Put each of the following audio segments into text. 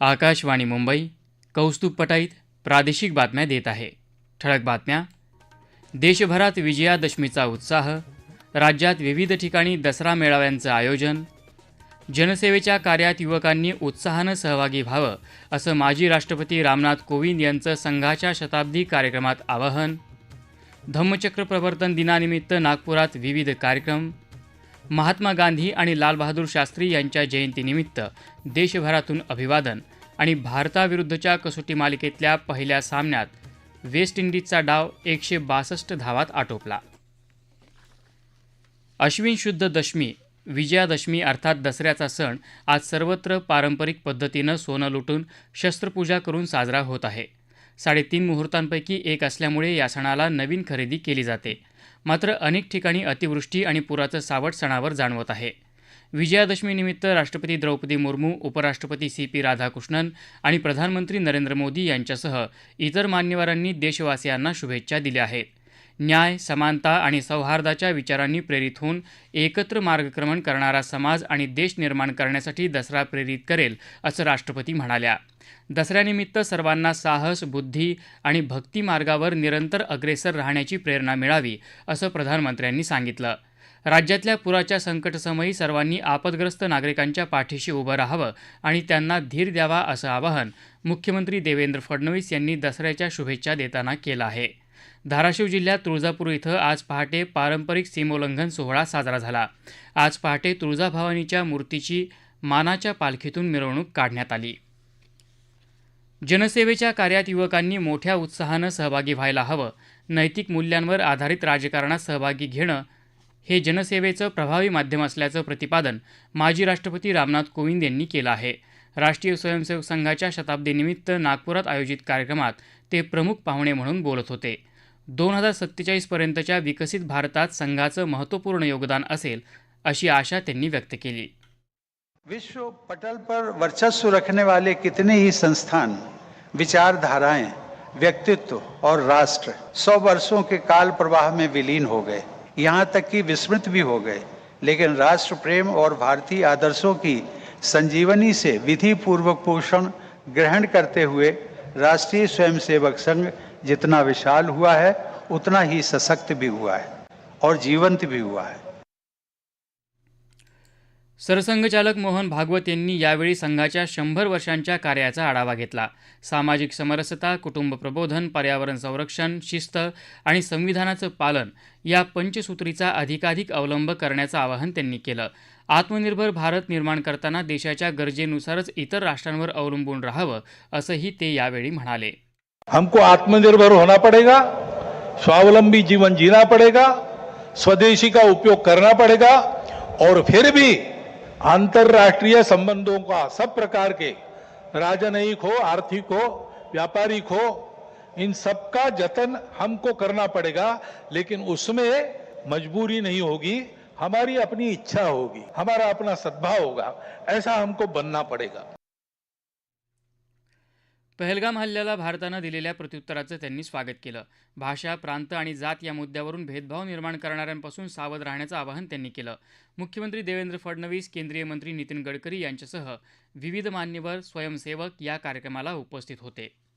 आकाशवाणी मुंबई कौस्तुभ पटाईत प्रादेशिक बातम्या देत आहे. ठळक बातम्या. देशभरात विजयादशमीचा उत्साह राज्यात विविध ठिकाणी दसरा मेळाव्यांचं आयोजन जनसेवेच्या कार्यात युवकांनी उत्साहानं सहभागी व्हावं असं माजी राष्ट्रपती रामनाथ कोविंद यांचं संघाच्या शताब्दी कार्यक्रमात आवाहन. धम्मचक्र प्रवर्तन दिनानिमित्त नागपुरात विविध कार्यक्रम. महात्मा गांधी आणि लालबहादूर शास्त्री यांच्या जयंतीनिमित्त देशभरातून अभिवादन आणि भारताविरुद्धच्या कसोटी मालिकेतल्या पहिल्या सामन्यात वेस्ट इंडिजचा डाव एकशे बासष्ट धावात आटोपला. अश्विन शुद्ध दशमी विजयादशमी अर्थात दसऱ्याचा सण आज सर्वत्र पारंपरिक पद्धतीनं सोनं लुटून शस्त्रपूजा करून साजरा होत आहे. साडेतीन मुहूर्तांपैकी एक असल्यामुळे या सणाला नवीन खरेदी केली जाते. मात्र अनेक ठिकाणी अतिवृष्टी आणि पुराचं सावट सणावर जाणवत आहे. विजयादशमीनिमित्त राष्ट्रपती द्रौपदी मुर्मू उपराष्ट्रपती सी पी राधाकृष्णन आणि प्रधानमंत्री नरेंद्र मोदी यांच्यासह इतर मान्यवरांनी देशवासियांना शुभेच्छा दिल्या आहेत. न्याय समानता आणि सौहार्दाच्या विचारांनी प्रेरित होऊन एकत्र मार्गक्रमण करणारा समाज आणि देश निर्माण करण्यासाठी दसरा प्रेरित करेल असं राष्ट्रपती म्हणाल्या. दसऱ्यानिमित्त सर्वांना साहस बुद्धी आणि भक्ती मार्गावर निरंतर अग्रेसर राहण्याची प्रेरणा मिळावी असं प्रधानमंत्र्यांनी सांगितलं. राज्यातल्या पुराच्या संकटसमयी सर्वांनी आपदग्रस्त नागरिकांच्या पाठीशी उभं राहावं आणि त्यांना धीर द्यावा असं आवाहन मुख्यमंत्री देवेंद्र फडणवीस यांनी दसऱ्याच्या शुभेच्छा देताना केलं आहे. धाराशिव जिल्ह्यात तुळजापूर इथं आज पहाटे पारंपरिक सीमोल्लंघन सोहळा साजरा झाला. आज पहाटे तुळजाभवानीच्या मूर्तीची मानाच्या पालखीतून मिरवणूक काढण्यात आली. जनसेवेच्या कार्यात युवकांनी मोठ्या उत्साहानं सहभागी व्हायला हवं. नैतिक मूल्यांवर आधारित राजकारणात सहभागी घेणं हे जनसेवेचं प्रभावी माध्यम असल्याचं प्रतिपादन माजी राष्ट्रपती रामनाथ कोविंद यांनी केलं आहे. राष्ट्रीय स्वयंसेवक संघाच्या शताब्दीनिमित्त नागपुरात आयोजित कार्यक्रमात ते प्रमुख पाहुणे म्हणून बोलत होते. दोन हज़ार सत्तेचाळीसपर्यंतच्या विकसित भारतात संघाचं महत्त्वपूर्ण योगदान असेल, अशी आशा त्यांनी व्यक्त केली. विश्व पटल पर वर्चस्व रखने वाले कितने ही संस्थान, विचारधाराएँ, व्यक्तित्व और राष्ट्र सौ वर्षों के काल प्रवाह में विलीन हो गए। यहाँ तक कि विस्मृत भी हो गए। लेकिन राष्ट्र प्रेम और भारतीय आदर्शों की संजीवनी से विधि पूर्वक पोषण ग्रहण करते हुए राष्ट्रीय स्वयंसेवक संघ जितना विशाल हुआ है उतना ही सशक्त भी हुआ है और जीवंत भी हुआ है। सरसंघचालक मोहन भागवत यांनी यावेळी संघाच्या शंभर वर्षांच्या कार्याचा आढावा घेतला. सामाजिक समरसता कुटुंब प्रबोधन पर्यावरण संरक्षण शिस्त आणि संविधानाचं पालन या पंचसूत्रीचा अधिकाधिक अवलंब करण्याचं आवाहन त्यांनी केलं. आत्मनिर्भर भारत निर्माण करताना देशाच्या गरजेनुसारच इतर राष्ट्रांवर अवलंबून राहावं, असंही ते यावेळी म्हणाले. हमको आत्मनिर्भर होना पड़ेगा, स्वावलंबी जीवन जीना पड़ेगा, स्वदेशी का उपयोग करना पड़ेगा, और फिर भी अंतर्राष्ट्रीय संबंधों का सब प्रकार के राजनयिक हो, आर्थिक हो, व्यापारिक हो, इन सबका जतन हमको करना पड़ेगा, लेकिन उसमें मजबूरी नहीं होगी। हमारी अपनी इच्छा होगी हमारा अपना सद्भाव होगा ऐसा हमको बनना पड़ेगा। पहलगाम हल्ल्याला भारतानं दिलेल्या प्रत्युत्तराचं त्यांनी स्वागत केलं. भाषा प्रांत आणि जात या मुद्द्यावरून भेदभाव निर्माण करणाऱ्यांपासून सावध राहण्याचं आवाहन त्यांनी केलं. मुख्यमंत्री देवेंद्र फडणवीस केंद्रीय मंत्री नितीन गडकरी यांच्यासह विविध मान्यवर स्वयंसेवक या कार्यक्रमाला उपस्थित होते.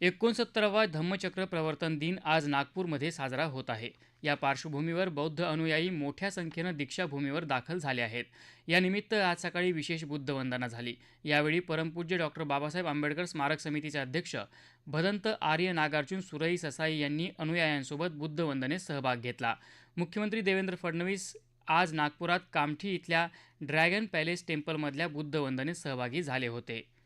एकोणसत्तरावा धम्मचक्र प्रवर्तन दिन आज नागपूरमध्ये साजरा होत आहे. या पार्श्वभूमीवर बौद्ध अनुयायी मोठ्या संख्येनं दीक्षाभूमीवर दाखल झाले आहेत. यानिमित्त आज सकाळी विशेष बुद्धवंदना झाली. यावेळी परमपूज्य डॉक्टर बाबासाहेब आंबेडकर स्मारक समितीचे अध्यक्ष भदंत आर्य नागार्जुन सुरई ससाई यांनी अनुयायांसोबत बुद्धवंदनेत सहभाग घेतला. मुख्यमंत्री देवेंद्र फडणवीस आज नागपुरात कामठी इथल्या ड्रॅगन पॅलेस टेम्पलमधल्या बुद्धवंदनेत सहभागी झाले होते.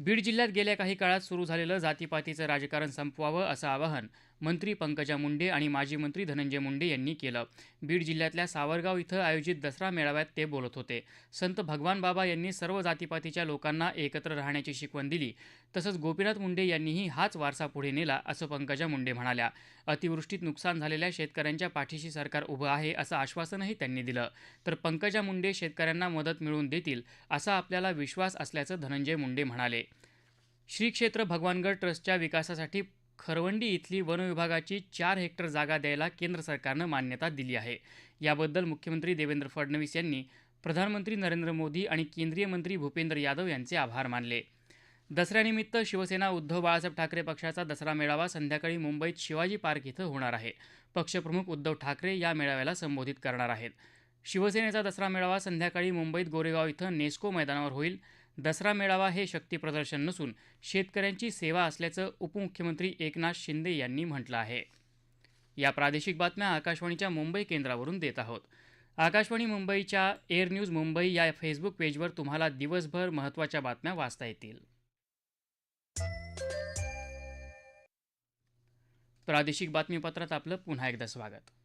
बीड जिल्ह्यात गेल्या काही काळात सुरू झालेलं जातीपातीचं राजकारण संपवावं असं आवाहन मंत्री पंकजा मुंडे आणि माजी मंत्री धनंजय मुंडे यांनी केलं. बीड जिल्ह्यातल्या सावरगाव इथं आयोजित दसरा मेळाव्यात ते बोलत होते. संत भगवान बाबा यांनी सर्व जातीपातीच्या लोकांना एकत्र राहण्याची शिकवण दिली. तसंच गोपीनाथ मुंडे यांनीही हाच वारसा पुढे नेला असं पंकजा मुंडे म्हणाल्या. अतिवृष्टीत नुकसान झालेल्या शेतकऱ्यांच्या पाठीशी सरकार उभं आहे असं आश्वासनही त्यांनी दिलं. तर पंकजा मुंडे शेतकऱ्यांना मदत मिळवून देतील असा आपल्याला विश्वास असल्याचं धनंजय मुंडे म्हणाले. श्री क्षेत्र भगवानगड ट्रस्टच्या विकासासाठी खरवंडी इथली वनविभागाची चार हेक्टर जागा द्यायला केंद्र सरकारनं मान्यता दिली आहे. याबद्दल मुख्यमंत्री देवेंद्र फडणवीस यांनी प्रधानमंत्री नरेंद्र मोदी आणि केंद्रीय मंत्री भूपेंद्र यादव यांचे आभार मानले. दसऱ्यानिमित्त शिवसेना उद्धव बाळासाहेब ठाकरे पक्षाचा दसरा मेळावा संध्याकाळी मुंबईत शिवाजी पार्क इथं होणार आहे. पक्षप्रमुख उद्धव ठाकरे या मेळाव्याला संबोधित करणार आहेत. शिवसेनेचा दसरा मेळावा संध्याकाळी मुंबईत गोरेगाव इथं नेस्को मैदानावर होईल. दसरा मेळावा हे शक्तीप्रदर्शन नसून शेतकऱ्यांची सेवा असल्याचं उपमुख्यमंत्री एकनाथ शिंदे यांनी म्हटलं आहे. या प्रादेशिक बातम्या आकाशवाणीच्या मुंबई केंद्रावरून देत आहोत. आकाशवाणी मुंबईच्या एअर न्यूज मुंबई या फेसबुक पेजवर तुम्हाला दिवसभर महत्त्वाच्या बातम्या वाचता येतील. प्रादेशिक बातमीपत्रात आपलं पुन्हा एकदा स्वागत.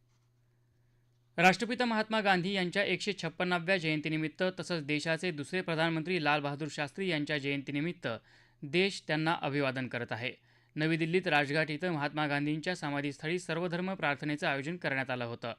राष्ट्रपिता महात्मा गांधी यांच्या एकशे छप्पन्नाव्या जयंतीनिमित्त तसंच देशाचे दुसरे प्रधानमंत्री लालबहादूर शास्त्री यांच्या जयंतीनिमित्त देश त्यांना अभिवादन करत आहे. नवी दिल्लीत राजघाट इथं महात्मा गांधींच्या समाधीस्थळी सर्वधर्म प्रार्थनेचं आयोजन करण्यात आलं होतं.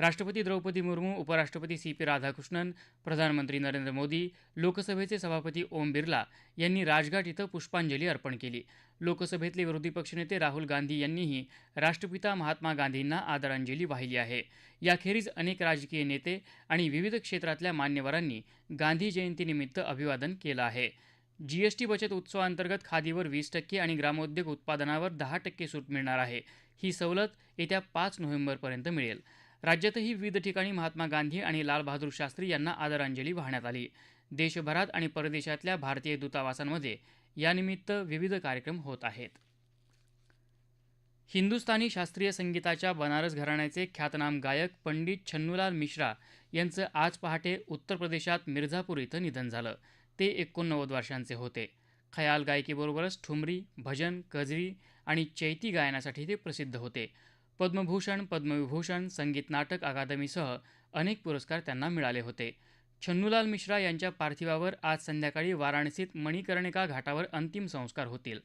राष्ट्रपती द्रौपदी मुर्मू उपराष्ट्रपती सी पी राधाकृष्णन प्रधानमंत्री नरेंद्र मोदी लोकसभेचे सभापती ओम बिर्ला यांनी राजघाट इथं पुष्पांजली अर्पण केली. लोकसभेतले विरोधी पक्षनेते राहुल गांधी यांनीही राष्ट्रपिता महात्मा गांधींना आदरांजली वाहिली आहे. याखेरीज अनेक राजकीय नेते आणि विविध क्षेत्रातल्या मान्यवरांनी गांधी जयंतीनिमित्त अभिवादन केलं आहे. जीएसटी बचत उत्सवाअंतर्गत खादीवर वीस टक्के आणि ग्रामोद्योग उत्पादनावर दहा टक्के सूट मिळणार आहे. ही सवलत येत्या पाच नोव्हेंबरपर्यंत मिळेल. राज्यातही विविध ठिकाणी महात्मा गांधी आणि लालबहादूर शास्त्री यांना आदरांजली वाहण्यात आली. देशभरात आणि परदेशातल्या भारतीय दूतावासांमध्ये यानिमित्त विविध कार्यक्रम होत आहेत. हिंदुस्थानी शास्त्रीय संगीताच्या बनारस घराण्याचे ख्यातनाम गायक पंडित छन्नूलाल मिश्रा यांचं आज पहाटे उत्तर प्रदेशात मिर्झापूर इथं निधन झालं. ते एकोणनव्वद वर्षांचे होते. खयाल गायकीबरोबरच ठुमरी भजन कजरी आणि चैती गायनासाठी ते प्रसिद्ध होते. पद्मभूषण पद्मविभूषण संगीत नाटक अकादमीसह अनेक पुरस्कार त्यांना मिळाले होते. छन्नूलाल मिश्रा यांच्या पार्थिवावर आज संध्याकाळी वाराणसीत मणिकर्णिका घाटावर अंतिम संस्कार होतील.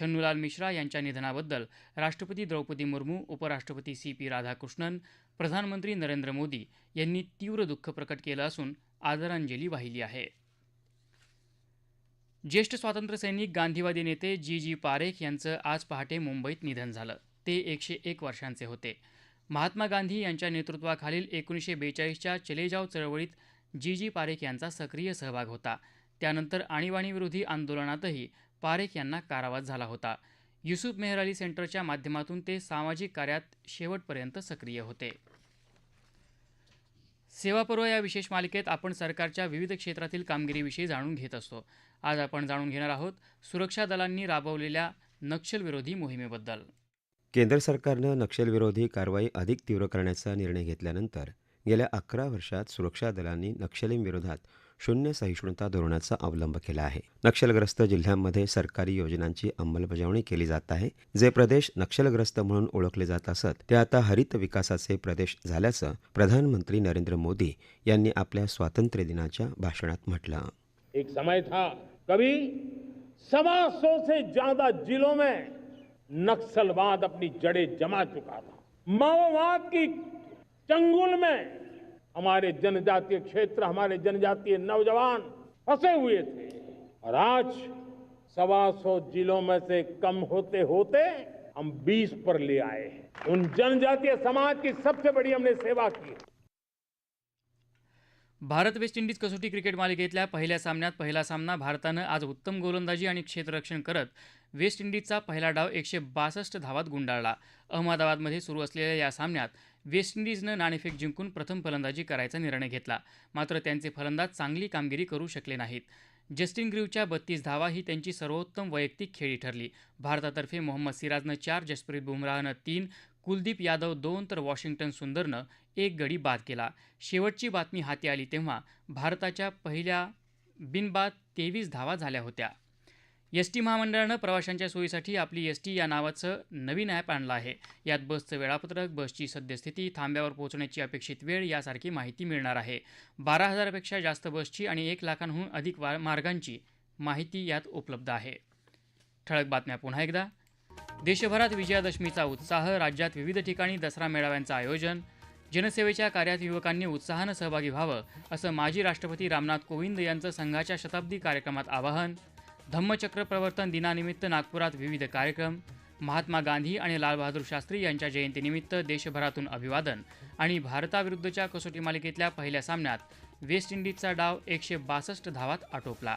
छन्नूलाल मिश्रा यांच्या निधनाबद्दल राष्ट्रपती द्रौपदी मुर्मू उपराष्ट्रपती सी पी राधाकृष्णन प्रधानमंत्री नरेंद्र मोदी यांनी तीव्र दुःख प्रकट केलं असून आदरांजली वाहिली आहे. ज्येष्ठ स्वातंत्र्यसैनिक गांधीवादी नेते जी जी पारेख यांचं आज पहाटे मुंबईत निधन झालं. ते एकशे एक वर्षांचे होते. महात्मा गांधी यांच्या नेतृत्वाखालील एकोणीसशे बेचाळीसच्या चलेजाव चळवळीत जी जी पारेख यांचा सक्रिय सहभाग होता. त्यानंतर आणीबाणीविरोधी आंदोलनातही पारेख यांना कारावास झाला होता. युसुफ मेहर अली सेंटरच्या माध्यमातून ते सामाजिक कार्यात शेवटपर्यंत सक्रिय होते. सेवापर्व या विशेष मालिकेत आपण सरकारच्या विविध क्षेत्रातील कामगिरीविषयी जाणून घेत असतो. आज आपण जाणून घेणार आहोत सुरक्षा दलांनी राबवलेल्या नक्षलविरोधी मोहिमेबद्दल. केंद्र सरकारनं नक्षलविरोधी कारवाई अधिक तीव्र करण्याचा निर्णय घेतल्यानंतर गेल्या अकरा वर्षात सुरक्षा दलांनी नक्षलींविरोधात शून्य सहिष्णुता धोरणाचा अवलंब केला आहे. नक्षलग्रस्त जिल्ह्यांमध्ये सरकारी योजनांची अंमलबजावणी केली जात आहे. जे प्रदेश नक्षलग्रस्त म्हणून ओळखले जात असत ते आता हरित विकासाचे प्रदेश झाल्याचं प्रधानमंत्री नरेंद्र मोदी यांनी आपल्या स्वातंत्र्य दिनाच्या भाषणात म्हटलं. एक समय था. कभी सवा सौ से ज्यादा जिलों में नक्सलवाद अपनी जड़ें जमा चुका था। माओवाद की चंगुल में हमारे जनजातीय क्षेत्र, हमारे जनजातीय नौजवान फंसे हुए थे। और आज सवा सौ जिलों में से कम होते होते हम 20 पर ले आए हैं। उन जनजातीय समाज की सबसे बड़ी हमने सेवा की भारत वेस्ट इंडिज कसोटी क्रिकेट मालिकेतल्या पहिल्या सामन्यात पहिला सामना भारतानं आज उत्तम गोलंदाजी आणि क्षेत्ररक्षण करत वेस्ट इंडिजचा पहिला डाव एकशे बासष्ट धावात गुंडाळला. अहमदाबादमध्ये सुरू असलेल्या या सामन्यात वेस्ट इंडिजनं नाणेफेक जिंकून प्रथम फलंदाजी करायचा निर्णय घेतला. मात्र त्यांचे फलंदाज चांगली कामगिरी करू शकले नाहीत. जस्टिन ग्रीवच्या बत्तीस धावा ही त्यांची सर्वोत्तम वैयक्तिक खेळी ठरली. भारतातर्फे मोहम्मद सिराजनं चार जसप्रीत बुमराहनं तीन कुलदीप यादव दोन तर वॉशिंग्टन सुंदरनं एक गडी बाद केला. शेवटची बातमी हाती आली तेव्हा भारताच्या पहिल्या बिनबाद तेवीस धावा झाल्या होत्या. एस टी महामंडळानं प्रवाशांच्या सोयीसाठी आपली एस टी या नावाचं नवीन ॲप आणलं आहे. यात बसचं वेळापत्रक बसची सद्यस्थिती थांब्यावर पोहोचण्याची अपेक्षित वेळ यासारखी माहिती मिळणार आहे. बारा हजारापेक्षा जास्त बसची आणि एक लाखांहून अधिक मार्गांची माहिती यात उपलब्ध आहे. ठळक बातम्या पुन्हा एकदा. देशभरात विजयादशमीचा उत्साह राज्यात विविध ठिकाणी दसरा मेळाव्यांचं आयोजन जनसेवेच्या कार्यात युवकांनी उत्साहानं सहभागी व्हावं असं माजी राष्ट्रपती रामनाथ कोविंद यांचं संघाच्या शताब्दी कार्यक्रमात आवाहन धम्मचक्र प्रवर्तन दिनानिमित्त नागपुरात विविध कार्यक्रम महात्मा गांधी आणि लालबहादूर शास्त्री यांच्या जयंतीनिमित्त देशभरातून अभिवादन आणि भारताविरुद्धच्या कसोटी मालिकेतल्या पहिल्या सामन्यात वेस्ट इंडिजचा डाव एकशे बासष्ट धावात आटोपला.